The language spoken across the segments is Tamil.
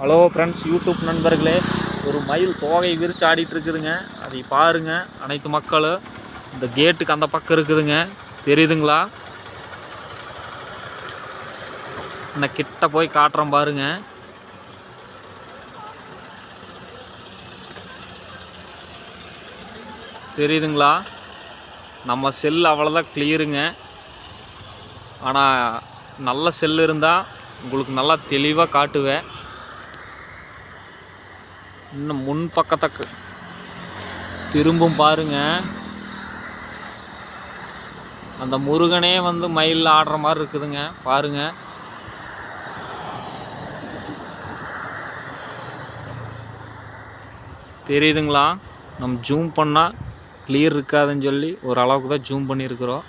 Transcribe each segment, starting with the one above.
ஹலோ ஃப்ரெண்ட்ஸ் யூடியூப் நண்பர்களே. ஒரு மயில் தோகை விரிச்சு ஆடிட்டுருக்குதுங்க அதை பாருங்கள் அனைத்து மக்களும் இந்த கேட்டுக்கு அந்த பக்கம் இருக்குதுங்க. தெரியுதுங்களா? நான் கிட்ட போய் காட்டுறேன் பாருங்க. தெரியுதுங்களா? நம்ம செல் அவ்வளோதான் கிளியருங்க ஆனால் நல்ல செல் இருந்தால் உங்களுக்கு நல்லா தெளிவாக காட்டுவேன். இன்னும் முன் பக்கத்தக்கு. திரும்பும் பாருங்க. அந்த முருகனே வந்து மயிலில் ஆடுற மாதிரி இருக்குதுங்க. பாருங்க. தெரியுதுங்களா? நம்ம ஜூம் பண்ணால் கிளியர் இருக்காதுன்னு சொல்லி ஒரு அளவுக்கு தான் ஜூம் பண்ணியிருக்கிறோம்.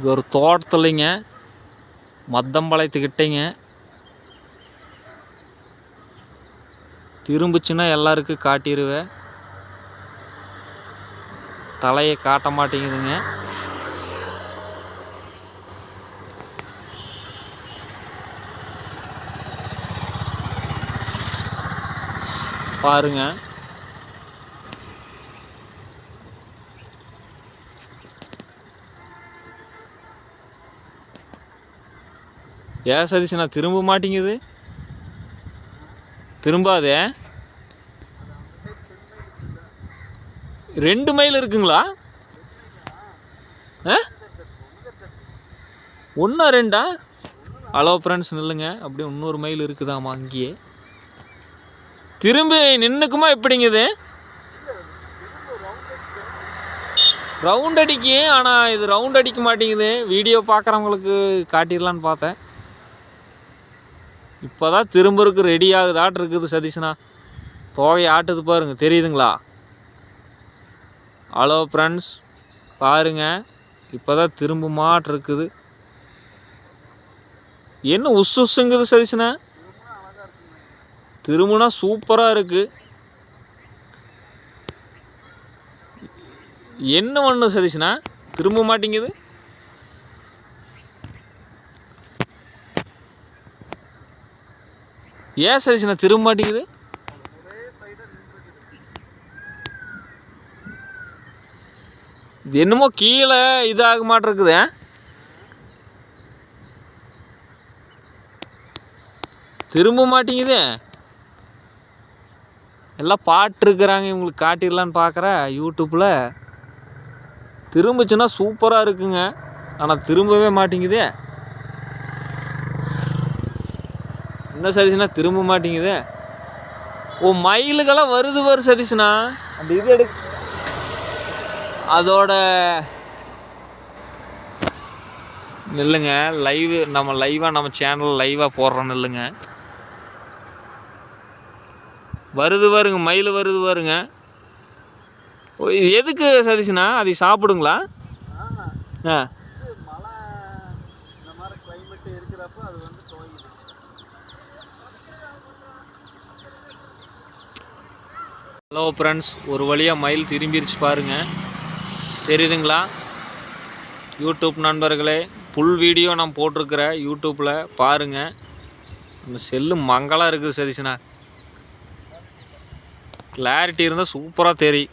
இது ஒரு தோட்டத்துலைங்க. மத்தம்பாளையத்துக்கிட்டேங்க. திரும்பிச்சுன்னா எல்லாருக்கும் காட்டிடுவேன் தலையை காட்ட மாட்டேங்குதுங்க. பாருங்க. ஏன் சதீஷ் நான் திரும்ப மாட்டேங்குது? திரும்பாதே. ரெண்டு மைல் இருக்குங்களா? ஒன்றா ரெண்டா? ஹலோ ஃப்ரெண்ட்ஸ் நில்லுங்க. அப்படியே இன்னொரு மைல் இருக்குதாம்மா அங்கேயே. திரும்பி நின்றுக்குமா எப்படிங்க இது? ரவுண்ட் அடிக்கு ஆனால் இது ரவுண்ட் அடிக்க மாட்டேங்குது. வீடியோ பார்க்குறவங்களுக்கு காட்டிடலான்னு பார்த்தேன். இப்போ தான் திரும்பருக்கு ரெடி ஆகுதாட்டு இருக்குது சதீஷ்னா. தோகை ஆட்டுது பாருங்க. தெரியுதுங்களா? ஹலோ ஃப்ரெண்ட்ஸ் பாருங்க. இப்போ தான் திரும்ப இருக்குது. என்ன உஸ் உஸ்ஸுங்குது சதீஷ்னா? திரும்பினா சூப்பராக இருக்குது என்ன ஒன்று சதீஷ்னா? திரும்ப மாட்டேங்குது. ஏன் சதீஷ்னா திரும்ப மாட்டேங்குது இது என்னமோ கீழே இதாக மாட்டிருக்குது திரும்ப மாட்டேங்குது. எல்லாம் பாட்டுருக்குறாங்க இவங்களுக்கு காட்டிடலான்னு பார்க்குறேன் யூடியூப்பில் திரும்பிச்சுன்னா சூப்பராக இருக்குங்க. ஆனால் திரும்பவே மாட்டேங்குதே. என்ன சதீஷ்னா திரும்ப மாட்டேங்குது. ஓ மயிலுக்கெல்லாம் வருது வரும் சதீஷ்னா. அந்த இது எடு. அதோட நில்லுங்க லைவ் நம்ம லைவாக நம்ம சேனல் லைவாக போடுறோம் நில்லுங்க. வருது வருங்க மயில் வருது வருங்க எதுக்கு சதீஷ்னா? அதை சாப்பிடுங்களா? ஆ இது மழை இந்த மாதிரி கிளைமேட் இருக்கிறப்ப அது வந்து துவங்கிடுச்சு ஹலோ ஃப்ரெண்ட்ஸ் ஒரு வழியாக மயில் திரும்பிருச்சு பாருங்கள் தெரியுதுங்களா? யூடியூப் நண்பர்களே புல் வீடியோ நான் போட்டிருக்கிறேன் யூடியூப்பில் பாருங்கள் நம்ம செல்லு மங்கலாக இருக்குது சதீஷ்னா. கிளாரிட்டி இருந்தால் சூப்பராக தெரியும்.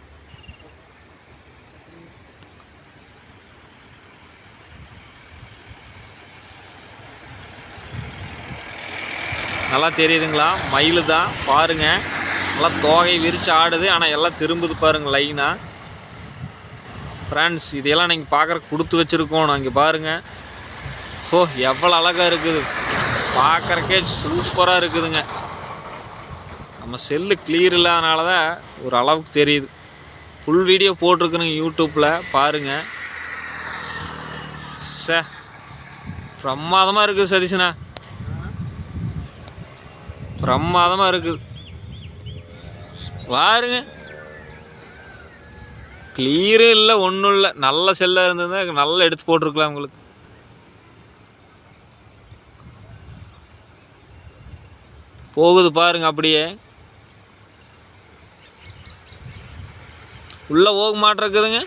நல்லா தெரியுதுங்களா? மயில் தான் பாருங்கள் நல்லா தோகை விரித்து ஆடுது ஆனால் எல்லாம் திரும்புது பாருங்கள் லைனாக ஃப்ரெண்ட்ஸ் இதையெல்லாம் நீங்கள் பார்க்குற கொடுத்து வச்சுருக்கோம். இங்கே பாருங்க. ஸோ எவ்வளோ அழகாக இருக்குது. பார்க்குறக்கே சூப்பராக இருக்குதுங்க. நம்ம செல்லு கிளியர் இல்லாதனால தான் ஒரு அளவுக்கு தெரியுது. ஃபுல் வீடியோ போட்டிருக்குறேங்க யூடியூப்பில் பாருங்கள் சே பிரமாதமாக இருக்குது சதீஷனா பிரமாதமாக இருக்குது. பாருங்க கிளியரே இல்லை ஒன்றும் இல்லை. நல்ல செல்லாக இருந்ததுன்னா நல்லா எடுத்து போட்டிருக்கலாம் உங்களுக்கு. போகுது பாருங்க அப்படியே. உள்ளே போக மாட்டிருக்குதுங்க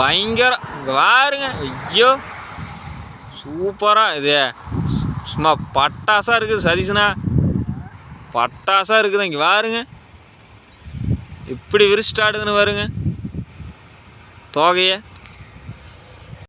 பயங்கரம். பாருங்க ஐயோ. சூப்பராக இது. சும்மா பட்டாசாக இருக்குது சதீஷ்னா? பட்டாசாக இருக்குது இங்கே பாருங்க இப்படி விரிச்சிட்டு ஆடுதுன்னு வருங்க தோகையை.